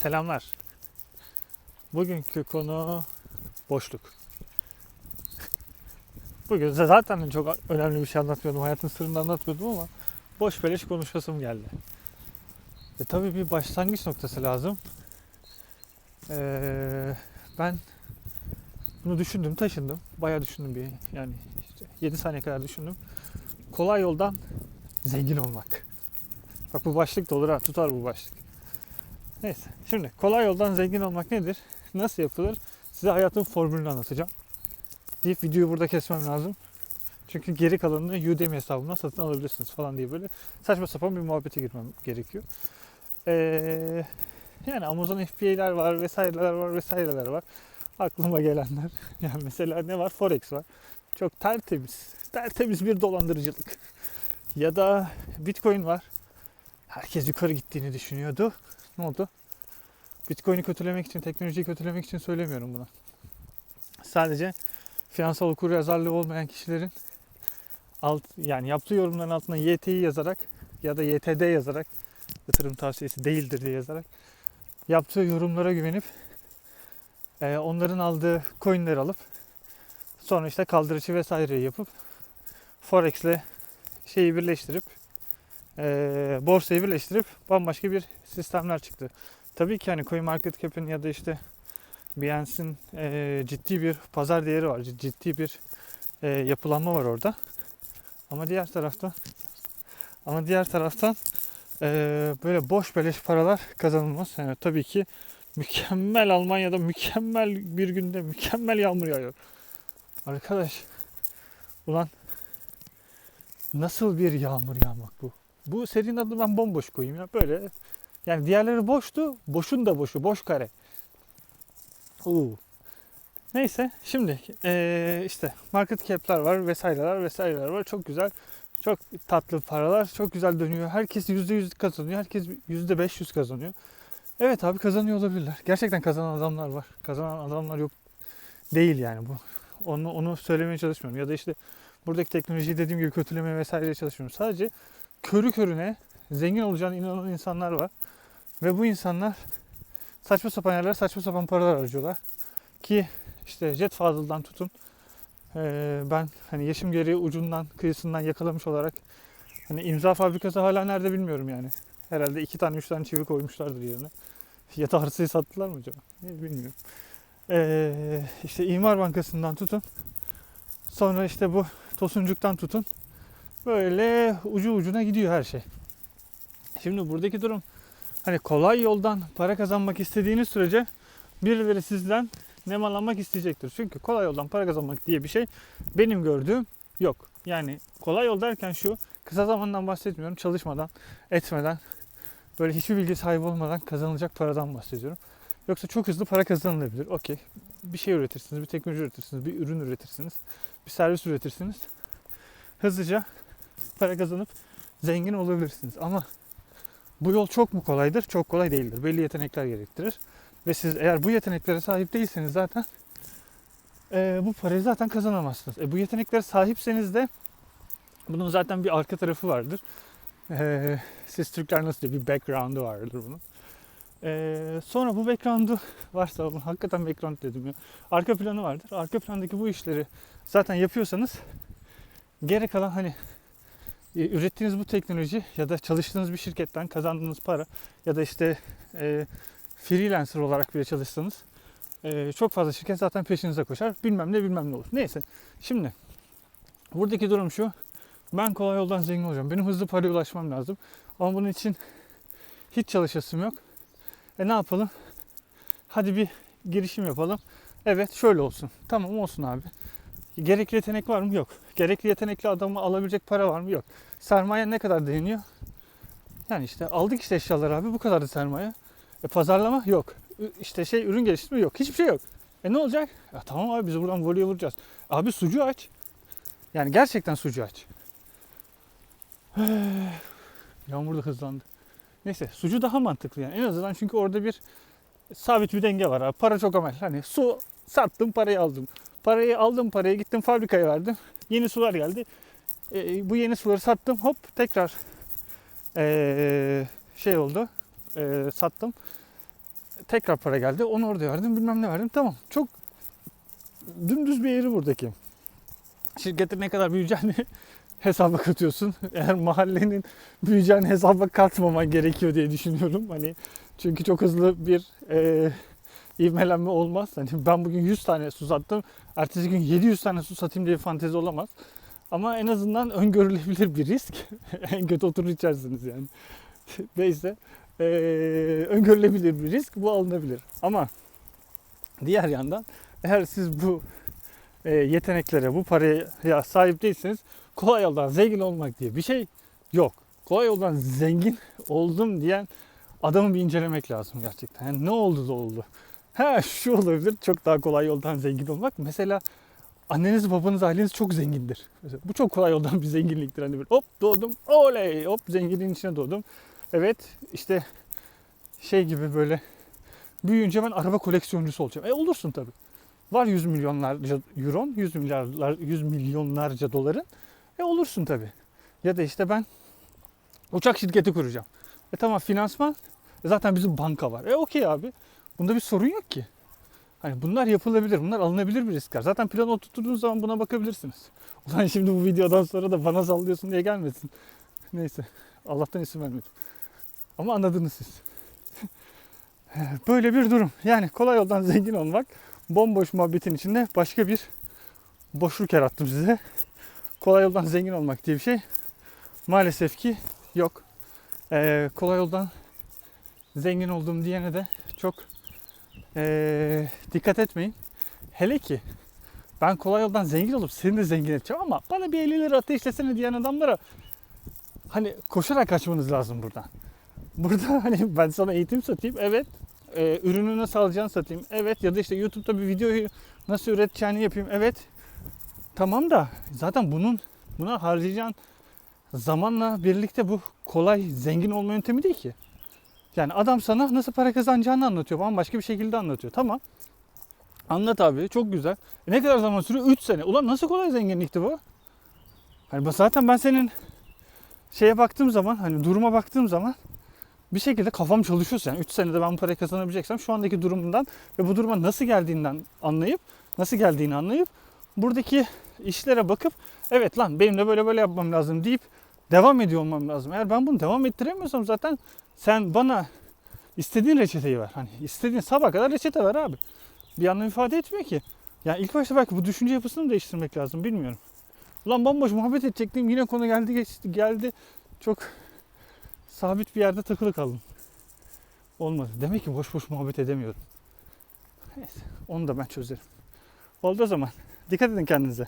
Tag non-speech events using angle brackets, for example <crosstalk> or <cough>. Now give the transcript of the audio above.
Selamlar. Bugünkü konu boşluk. Bugün de zaten çok önemli bir şey anlatmıyordum. Hayatın sırrını anlatmıyordum ama boş beleş konuşasım geldi. E tabii bir başlangıç noktası lazım. Ee, ben bunu düşündüm, taşındım. Bayağı düşündüm bir yani işte 7 saniye kadar düşündüm. Kolay yoldan zengin olmak. Bak bu başlık da olur ha, tutar bu başlık. Neyse. Şimdi kolay yoldan zengin olmak nedir? Nasıl yapılır? Size hayatın formülünü anlatacağım. Deyip videoyu burada kesmem lazım. Çünkü geri kalanını Udemy hesabımdan satın alabilirsiniz falan diye böyle saçma sapan bir muhabbete girmem gerekiyor. Ee, yani Amazon FBA'ler var vesaireler var vesaireler var. Aklıma gelenler. <laughs> Yani mesela ne var? Forex var. Çok tertemiz. Tertemiz bir dolandırıcılık. Ya da Bitcoin var. Herkes yukarı gittiğini düşünüyordu. Ne oldu? Bitcoin'i kötülemek için, teknolojiyi kötülemek için söylemiyorum bunu. Sadece finansal okur yazarlığı olmayan kişilerin alt, yani yaptığı yorumların altına YT'yi yazarak ya da YTD yazarak yatırım tavsiyesi değildir diye yazarak yaptığı yorumlara güvenip e, onların aldığı coinleri alıp sonra işte kaldırıcı vesaire yapıp Forex'le şeyi birleştirip e, borsayı birleştirip bambaşka bir sistemler çıktı. Tabii ki hani CoinMarketCap'in ya da işte Binance'in e, ciddi bir pazar değeri var. Ciddi bir e, yapılanma var orada. Ama diğer taraftan ama diğer taraftan e, böyle boş beleş paralar kazanılmaz. Yani tabii ki mükemmel Almanya'da mükemmel bir günde mükemmel yağmur yağıyor. Arkadaş ulan nasıl bir yağmur yağmak bu? Bu serinin adını ben bomboş koyayım ya. Böyle yani diğerleri boştu. Boşun da boşu. Boş kare. Oo. Neyse şimdi eee, işte market cap'ler var vesaireler vesaireler var. Çok güzel. Çok tatlı paralar. Çok güzel dönüyor. Herkes %100 kazanıyor. Herkes %500 kazanıyor. Evet abi kazanıyor olabilirler. Gerçekten kazanan adamlar var. Kazanan adamlar yok değil yani bu. Onu onu söylemeye çalışmıyorum. Ya da işte buradaki teknolojiyi dediğim gibi kötülemeye vesaireye çalışmıyorum. Sadece körü körüne zengin olacağına inanan insanlar var. Ve bu insanlar saçma sapan yerlere saçma sapan paralar harcıyorlar. Ki işte Jet Fazıl'dan tutun. eee, ben hani yaşım gereği ucundan kıyısından yakalamış olarak hani imza fabrikası hala nerede bilmiyorum yani. Herhalde iki tane üç tane çivi koymuşlardır yerine. Ya da arsayı sattılar mı acaba? Ne bilmiyorum. Eee işte İmar Bankası'ndan tutun. Sonra işte bu Tosuncuk'tan tutun. Böyle ucu ucuna gidiyor her şey. Şimdi buradaki durum hani kolay yoldan para kazanmak istediğiniz sürece birileri sizden nemalanmak isteyecektir. Çünkü kolay yoldan para kazanmak diye bir şey benim gördüğüm yok. Yani kolay yol derken şu kısa zamandan bahsetmiyorum. Çalışmadan, etmeden, böyle hiçbir bilgi sahibi olmadan kazanılacak paradan bahsediyorum. Yoksa çok hızlı para kazanılabilir. Okey. Bir şey üretirsiniz, bir teknoloji üretirsiniz, bir ürün üretirsiniz, bir servis üretirsiniz. Hızlıca para kazanıp zengin olabilirsiniz. Ama bu yol çok mu kolaydır? Çok kolay değildir. Belli yetenekler gerektirir. Ve siz eğer bu yeteneklere sahip değilseniz zaten e, bu parayı zaten kazanamazsınız. E, bu yeteneklere sahipseniz de bunun zaten bir arka tarafı vardır. E, siz Türkler nasıl diyor? Bir background'u vardır bunun. E, sonra bu background'u varsa, bunu hakikaten background dedim ya. Arka planı vardır. Arka plandaki bu işleri zaten yapıyorsanız geri kalan hani e, ürettiğiniz bu teknoloji ya da çalıştığınız bir şirketten kazandığınız para ya da işte e, freelancer olarak bile çalışsanız e, çok fazla şirket zaten peşinize koşar. Bilmem ne bilmem ne olur. Neyse. Şimdi buradaki durum şu. Ben kolay yoldan zengin olacağım. Benim hızlı paraya ulaşmam lazım. Ama bunun için hiç çalışasım yok. E ne yapalım? Hadi bir girişim yapalım. Evet şöyle olsun. Tamam olsun abi. Gerekli yetenek var mı? Yok. Gerekli yetenekli adamı alabilecek para var mı? Yok. Sermaye ne kadar değiniyor? Yani işte aldık işte eşyalar abi bu kadar da sermaye. E pazarlama yok. İşte şey ürün geliştirme yok. Hiçbir şey yok. E ne olacak? Ya tamam abi biz buradan voleye vuracağız. Abi sucu aç. Yani gerçekten sucu aç. <sighs> Yağmur da hızlandı. Neyse sucu daha mantıklı yani. En azından çünkü orada bir sabit bir denge var abi. Para çok amel. Hani su sattım parayı aldım. Parayı aldım parayı gittim fabrikaya verdim. Yeni sular geldi. E, bu yeni suları sattım hop tekrar e, şey oldu. E, sattım. tekrar para geldi. Onu orada verdim bilmem ne verdim. Tamam çok dümdüz bir yeri buradaki. Şirketin ne kadar büyüyeceğini <laughs> hesaba katıyorsun. Eğer mahallenin büyüyeceğini hesaba katmaman gerekiyor diye düşünüyorum. Hani çünkü çok hızlı bir e, ivmelenme olmaz. Hani ben bugün 100 tane su sattım. Ertesi gün 700 tane su satayım diye fantezi olamaz. Ama en azından öngörülebilir bir risk. <laughs> en kötü oturur içersiniz yani. <laughs> Neyse. Ee, öngörülebilir bir risk. Bu alınabilir. Ama diğer yandan eğer siz bu e, yeteneklere, bu paraya sahip değilseniz kolay yoldan zengin olmak diye bir şey yok. Kolay yoldan zengin <laughs> oldum diyen adamı bir incelemek lazım gerçekten. Yani ne oldu da oldu. Ha şu olabilir çok daha kolay yoldan zengin olmak. Mesela anneniz babanız aileniz çok zengindir. Mesela bu çok kolay yoldan bir zenginliktir. Hani bir hop doğdum oley hop zenginliğin içine doğdum. Evet işte şey gibi böyle büyüyünce ben araba koleksiyoncusu olacağım. E olursun tabii. Var 100 milyonlarca euron, 100 milyarlar, 100 milyonlarca doların. E olursun tabii. Ya da işte ben uçak şirketi kuracağım. E tamam finansman. E zaten bizim banka var. E okey abi. Bunda bir sorun yok ki. Hani bunlar yapılabilir, bunlar alınabilir bir riskler. Zaten plan oturttuğunuz zaman buna bakabilirsiniz. <laughs> Ulan şimdi bu videodan sonra da bana sallıyorsun diye gelmesin. <laughs> Neyse. Allah'tan isim vermedim. Ama anladınız siz. <laughs> Böyle bir durum. Yani kolay yoldan zengin olmak bomboş muhabbetin içinde başka bir boşluk yarattım size. Kolay yoldan zengin olmak diye bir şey maalesef ki yok. Ee, kolay yoldan zengin oldum diyene de çok ee, dikkat etmeyin. Hele ki ben kolay yoldan zengin olup seni de zengin edeceğim ama bana bir 50 lira ateşlesene diyen adamlara hani koşarak kaçmanız lazım buradan. Burada <laughs> hani ben sana eğitim satayım evet e, ürünü nasıl alacağını satayım evet ya da işte YouTube'da bir videoyu nasıl üreteceğini yapayım evet tamam da zaten bunun buna harcayacağın zamanla birlikte bu kolay zengin olma yöntemi değil ki. Yani adam sana nasıl para kazanacağını anlatıyor. Bambaşka bir şekilde anlatıyor. Tamam. Anlat abi. Çok güzel. E ne kadar zaman sürüyor? 3 sene. Ulan nasıl kolay zenginlikti bu? Hani zaten ben senin şeye baktığım zaman hani duruma baktığım zaman bir şekilde kafam çalışıyor. Yani 3 senede ben bu parayı kazanabileceksem şu andaki durumdan ve bu duruma nasıl geldiğinden anlayıp nasıl geldiğini anlayıp buradaki işlere bakıp evet lan benim de böyle böyle yapmam lazım deyip devam ediyor olmam lazım. Eğer ben bunu devam ettiremiyorsam zaten sen bana istediğin reçeteyi ver. Hani istediğin sabah kadar reçete ver abi. Bir anlam ifade etmiyor ki. Yani ilk başta belki bu düşünce yapısını değiştirmek lazım bilmiyorum. Ulan bomboş muhabbet edecektim yine konu geldi geçti geldi. Çok sabit bir yerde takılı kaldım. Olmadı. Demek ki boş boş muhabbet edemiyorum. Neyse onu da ben çözerim. Oldu o zaman. Dikkat edin kendinize.